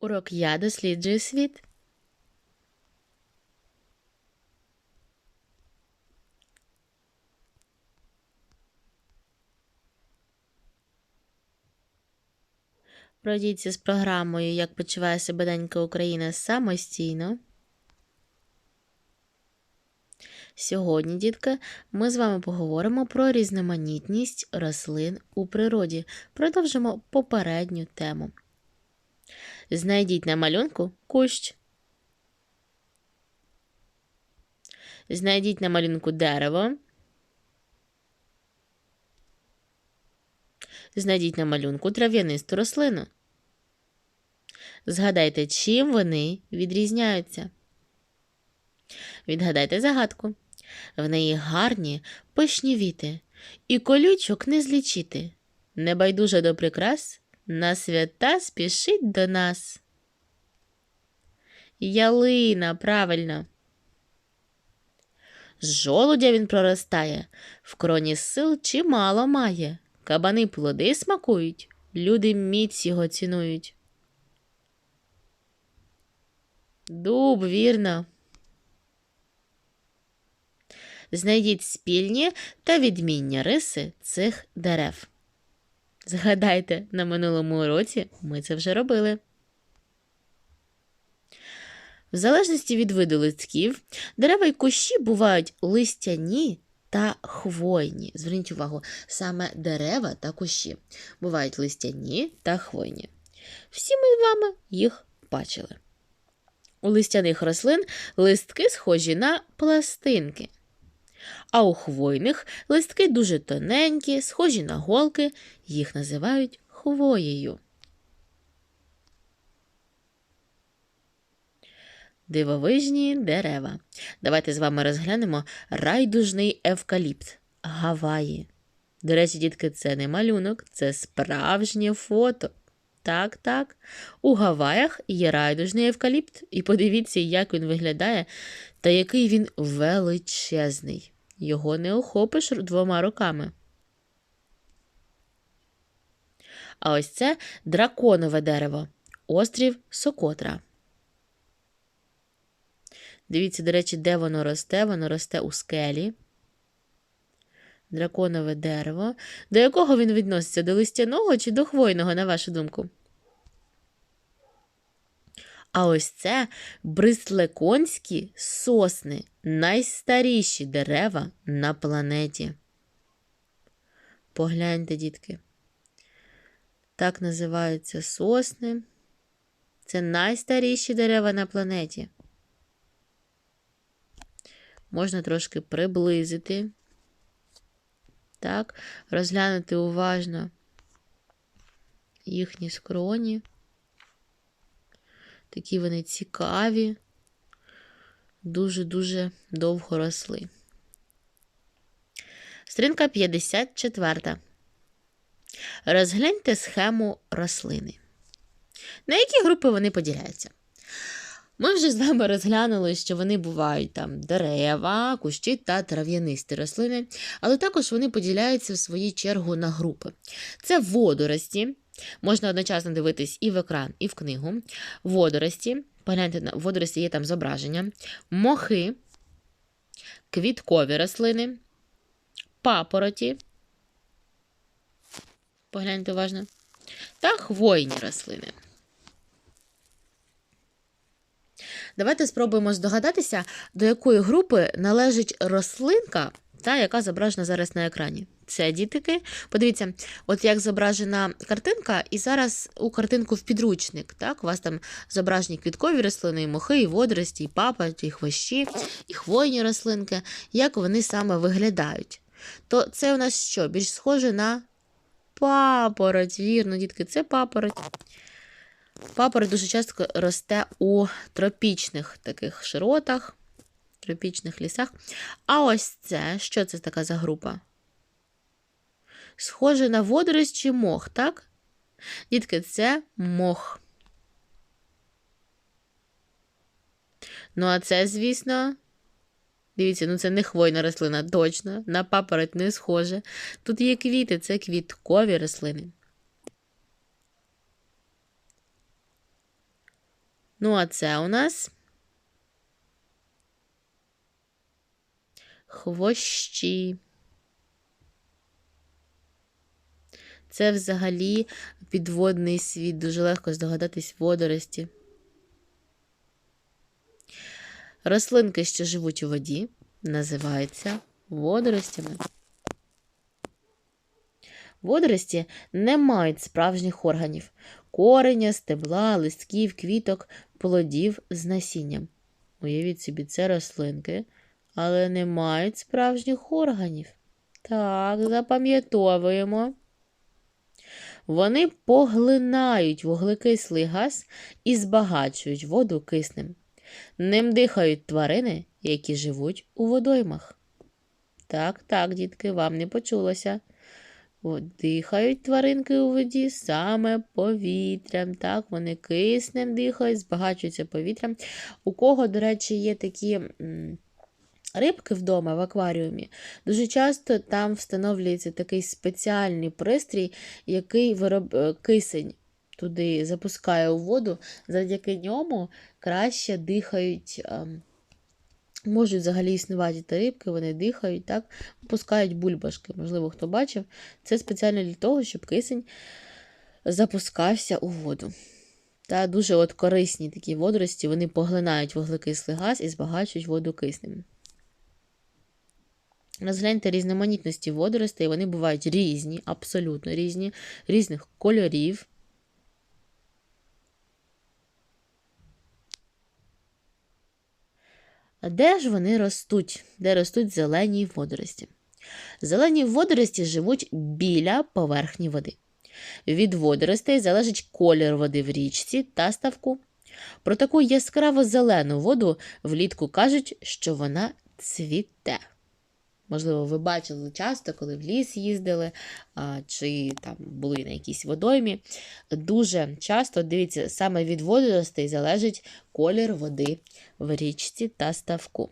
Урок Я досліджую світ. Пройдіться з програмою Як почуває себе Денька Україна самостійно. Сьогодні, дітки, ми з вами поговоримо про різноманітність рослин у природі. Продовжимо попередню тему. Знайдіть на малюнку кущ. Знайдіть на малюнку дерево. Знайдіть на малюнку трав'янисту рослину. Згадайте, чим вони відрізняються. Відгадайте загадку. В неї гарні пишні віти, і колючок не злічити. Небайдужа до прикрас на свята спішить до нас. Ялина, правильно. З жолудя він проростає, в кроні сил чимало має. Кабани плоди смакують, люди міць його цінують. Дуб, вірно. Знайдіть спільні та відмінні риси цих дерев. Згадайте, на минулому уроці ми це вже робили. В залежності від виду листків, дерева й кущі бувають листяні та хвойні. Зверніть увагу, саме дерева та кущі бувають листяні та хвойні. Всі ми з вами їх бачили. У листяних рослин листки схожі на пластинки. А у хвойних листки дуже тоненькі, схожі на голки, їх називають хвоєю. Дивовижні дерева. Давайте з вами розглянемо райдужний евкаліпт Гаваї. До речі, дітки, це не малюнок, це справжнє фото. Так, так. У Гаваях є райдужний евкаліпт, і подивіться, як він виглядає та який він величезний. Його не охопиш двома руками. А ось це драконове дерево, острів Сокотра. Дивіться, до речі, де воно росте? Воно росте у скелі. Драконове дерево. До якого він відноситься? До листяного чи до хвойного, на вашу думку? А ось це брислеконські сосни, найстаріші дерева на планеті. Погляньте, дітки. Так називаються сосни. Це найстаріші дерева на планеті. Можна трошки приблизити. Так, розглянути уважно їхні скроні. Такі вони цікаві, дуже-дуже довго росли. Стрінка 54. Розгляньте схему рослини. На які групи вони поділяються? Ми вже з вами розглянули, що вони бувають там дерева, кущі та трав'янисті рослини, але також вони поділяються в свою чергу на групи. Це водорості, можна одночасно дивитись і в екран, і в книгу. Водорості, погляньте, на водорості є там зображення, мохи, квіткові рослини, папороті. Погляньте уважно, та хвойні рослини. Давайте спробуємо здогадатися, до якої групи належить рослинка, та яка зображена зараз на екрані. Це дітики. Подивіться, от як зображена картинка, і зараз у картинку в підручник. Так? У вас там зображені квіткові рослини, і мохи, і водорості, і папорті, і хвощі, і хвойні рослинки, як вони саме виглядають. То це у нас що? Більш схоже на папороть. Вірно, дітки, це папороть. Папороть дуже часто росте у тропічних таких широтах, тропічних лісах. А ось це, що це така за група? Схоже на водорість чи мох, так? Дітки, це мох. Ну, а це, звісно, дивіться, ну це не хвойна рослина, точно, на папороть не схоже. Тут є квіти, це квіткові рослини. Ну, а це у нас хвощі. Це взагалі підводний світ, дуже легко здогадатись водорості. Рослинки, що живуть у воді, називаються водоростями. Водорості не мають справжніх органів кореня, стебла, листків, квіток, плодів з насінням. Уявіть собі, це рослинки, але не мають справжніх органів. Так, запам'ятовуємо. Вони поглинають вуглекислий газ і збагачують воду киснем. Ним дихають тварини, які живуть у водоймах. Так, так, дітки, вам не почулося. Дихають тваринки у воді саме повітрям. Так, вони киснем дихають, збагачуються повітрям. У кого, до речі, є такі рибки вдома в акваріумі, дуже часто там встановлюється такий спеціальний пристрій, який вироб... е, кисень туди запускає у воду. Завдяки ньому краще дихають. Можуть взагалі існувати та рибки, вони дихають, так, пускають бульбашки. Можливо, хто бачив. Це спеціально для того, щоб кисень запускався у воду. Та дуже от корисні такі водорості, вони поглинають вуглекислий газ і збагачують воду киснем. Розгляньте різноманітності водоростей, вони бувають різні, абсолютно різні, різних кольорів. Де ж вони ростуть? Де ростуть зелені водорості? Зелені водорості живуть біля поверхні води. Від водоростей залежить колір води в річці та ставку. Про таку яскраво зелену воду влітку кажуть, що вона цвіте. Можливо, ви бачили часто, коли в ліс їздили, чи там були на якійсь водоймі. Дуже часто, дивіться, саме від водоростей залежить колір води в річці та ставку.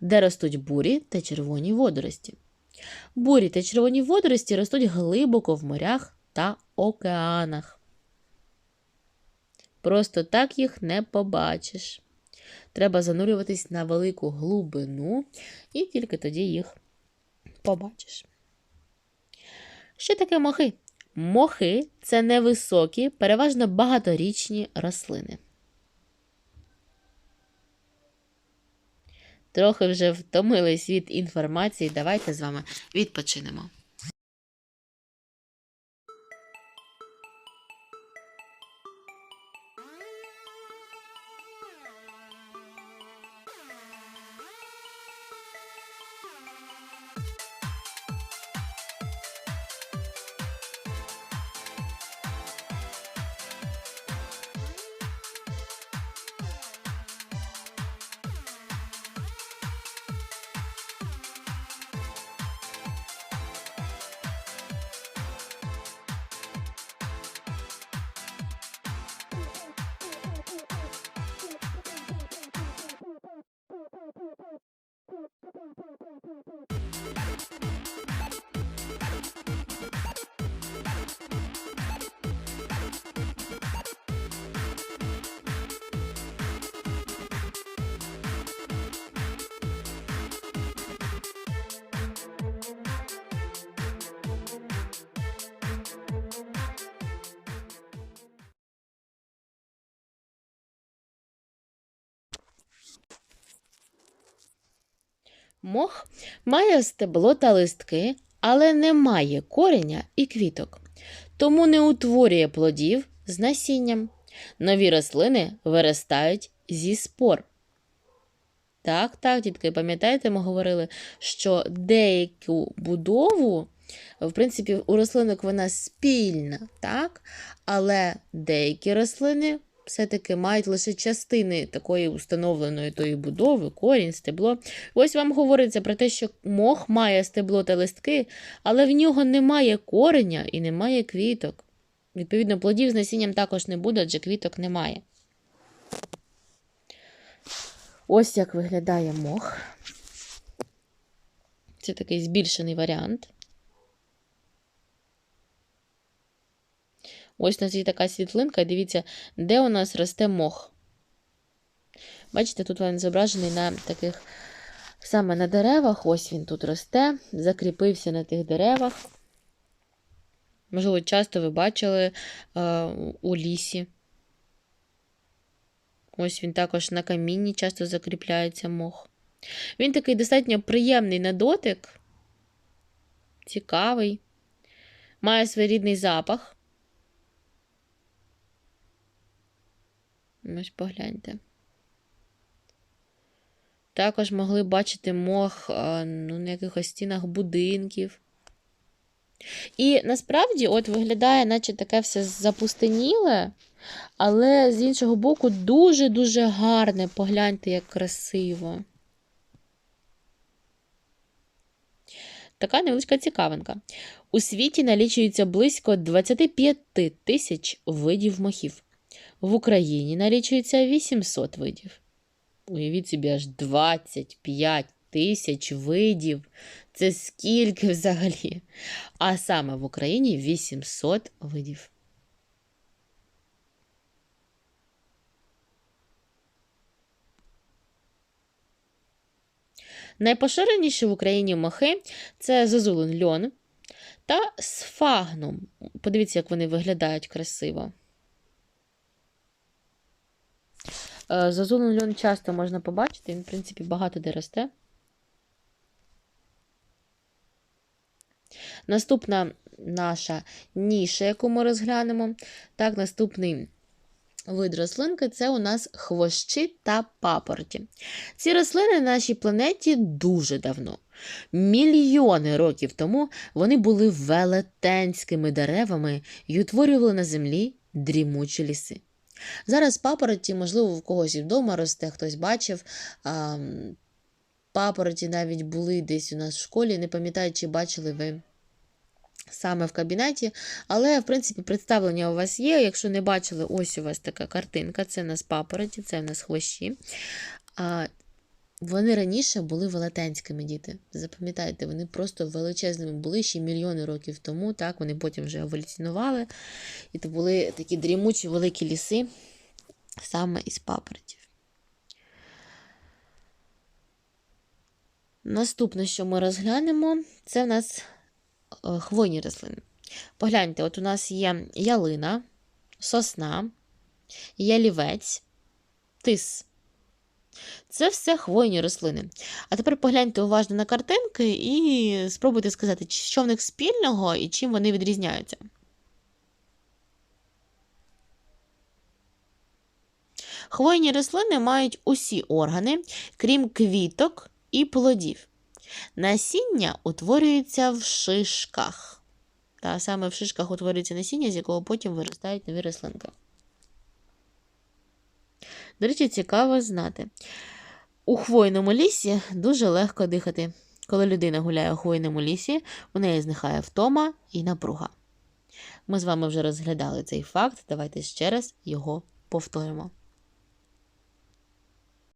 Де ростуть бурі та червоні водорості. Бурі та червоні водорості ростуть глибоко в морях та океанах. Просто так їх не побачиш. Треба занурюватись на велику глибину, і тільки тоді їх побачиш. Що таке мохи? Мохи це невисокі, переважно багаторічні рослини. Трохи вже втомились від інформації. Давайте з вами відпочинемо. you Мох має стебло та листки, але не має кореня і квіток, тому не утворює плодів з насінням. Нові рослини виростають зі спор. Так, так, дітки, пам'ятаєте, ми говорили, що деяку будову, в принципі, у рослинок вона спільна, так? але деякі рослини все-таки мають лише частини такої установленої тої будови, корінь, стебло. Ось вам говориться про те, що мох має стебло та листки, але в нього немає кореня і немає квіток. Відповідно, плодів з насінням також не буде, адже квіток немає. Ось як виглядає мох. Це такий збільшений варіант. Ось у нас є така світлинка, і дивіться, де у нас росте мох. Бачите, тут він зображений на таких саме на деревах. Ось він тут росте, закріпився на тих деревах. Можливо, часто ви бачили е, у лісі. Ось він також на камінні часто закріпляється мох. Він такий достатньо приємний на дотик, цікавий, має своєрідний запах. Ось погляньте. Також могли бачити мох ну, на якихось стінах будинків. І насправді, от виглядає, наче таке все запустеніле, але з іншого боку, дуже-дуже гарне. Погляньте, як красиво. Така невеличка цікавинка. У світі налічується близько 25 тисяч видів мохів. В Україні налічується 800 видів. Уявіть собі, аж 25 тисяч видів. Це скільки взагалі? А саме в Україні 800 видів. Найпоширеніші в Україні мохи це зозулин льон та сфагнум. Подивіться, як вони виглядають красиво. Е, Зозулин льон часто можна побачити, він, в принципі, багато де росте. Наступна наша ніша, яку ми розглянемо. Так, наступний вид рослинки це у нас хвощі та папороті. Ці рослини на нашій планеті дуже давно. Мільйони років тому вони були велетенськими деревами і утворювали на землі дрімучі ліси. Зараз папороті, можливо, в когось і вдома росте, хтось бачив. А, папороті навіть були десь у нас в школі, не пам'ятаю, чи бачили ви саме в кабінеті. Але, в принципі, представлення у вас є. Якщо не бачили, ось у вас така картинка. Це в нас папороті, це в нас хвощі. Вони раніше були велетенськими діти. Запам'ятайте, вони просто величезними були ще мільйони років тому. Так, Вони потім вже еволюціонували. І то були такі дрімучі великі ліси саме із папоротів. Наступне, що ми розглянемо, це в нас е, хвойні рослини. Погляньте, от у нас є ялина, сосна, ялівець, тис. Це все хвойні рослини. А тепер погляньте уважно на картинки і спробуйте сказати, що в них спільного і чим вони відрізняються. Хвойні рослини мають усі органи, крім квіток і плодів. Насіння утворюється в шишках. Та саме в шишках утворюється насіння, з якого потім виростають нові рослинки. До речі, цікаво знати. У хвойному лісі дуже легко дихати. Коли людина гуляє у хвойному лісі, у неї зникає втома і напруга. Ми з вами вже розглядали цей факт. Давайте ще раз його повторимо.